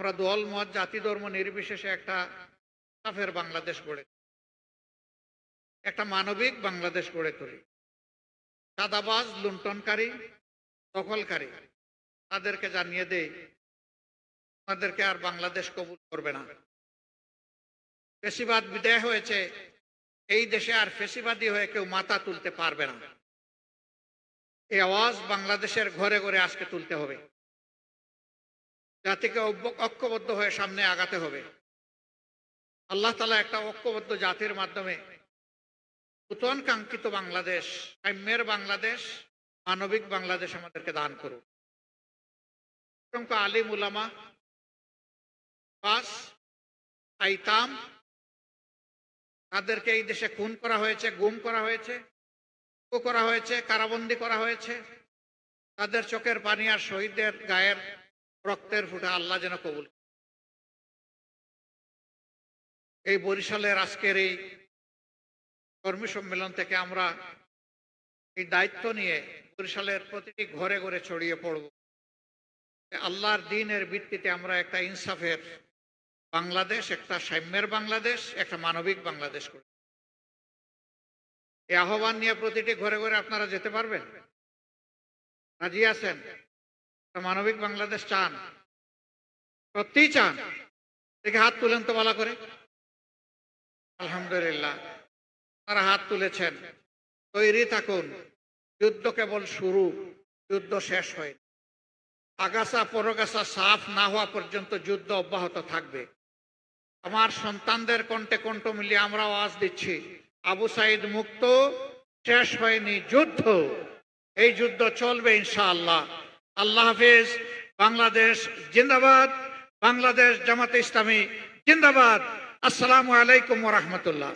আমরা দল, মত, জাতি, ধর্ম নির্বিশেষে একটা সাফের বাংলাদেশ গড়ে একটা মানবিক বাংলাদেশ গড়ে তুলি। সাদাবাজ লুণ্ঠনকারী, দখলকারী, তাদেরকে জানিয়ে দেই আমাদেরকে আর বাংলাদেশ কবুল করবে না। ফেসিবাদ বিদায় হয়েছে, এই দেশে আর ফেসিবাদী হয়ে কেউ মাথা তুলতে পারবে না। এই আওয়াজ বাংলাদেশের ঘরে ঘরে আজকে তুলতে হবে। জাতিকে ঐক্যবদ্ধ হয়ে সামনে আগাতে হবে। আল্লাহ তালা একটা ঐক্যবদ্ধ জাতির মাধ্যমে নূতন কাঙ্ক্ষিত বাংলাদেশ, সাম্যের বাংলাদেশ, মানবিক বাংলাদেশ আমাদেরকে দান করুন অসংখ্য আলিম উলামা, বাস, আইতাম, তাদেরকে এই দেশে খুন করা হয়েছে, গুম করা হয়েছে করা হয়েছে, কারাবন্দি করা হয়েছে। তাদের চোখের পানি আর শহীদদের গায়ের রক্তের ফুটা আল্লাহ যেন কবুল এই বরিশালের আজকের এই কর্মী সম্মেলন থেকে আমরা এই দায়িত্ব নিয়ে বরিশালের প্রতিটি ঘরে ঘরে ছড়িয়ে পড়ব। আল্লাহর দিনের ভিত্তিতে আমরা একটা ইনসাফের বাংলাদেশ, একটা সাম্যের বাংলাদেশ, একটা মানবিক বাংলাদেশ করি এই আহ্বান নিয়ে প্রতিটি ঘরে ঘরে আপনারা যেতে পারবেন? রাজি আছেন? মানবিক বাংলাদেশ চান? সত্যিই চান? দেখে হাত তুলেন তো বলা করে। আলহামদুলিল্লাহ, তারা হাত তুলেছেন। তৈরি থাকুন। যুদ্ধ কেবল শুরু, যুদ্ধ শেষ হয়। আগাছা পরগাছা সাফ না হওয়া পর্যন্ত যুদ্ধ অব্যাহত থাকবে। আমার সন্তানদের কণ্ঠে কণ্ঠ মিলিয়ে আমরা আওয়াজ দিচ্ছি, আবু সাইদ মুক্ত, শেষ হয়নি যুদ্ধ। এই যুদ্ধ চলবে ইনশাআল্লাহ। আল্লাহ হাফিজ বাংলাদেশ জিন্দাবাদ বাংলাদেশ জামাতে ইসলামী জিন্দাবাদ। আসসালামু আলাইকুম রহমতুল্লাহ।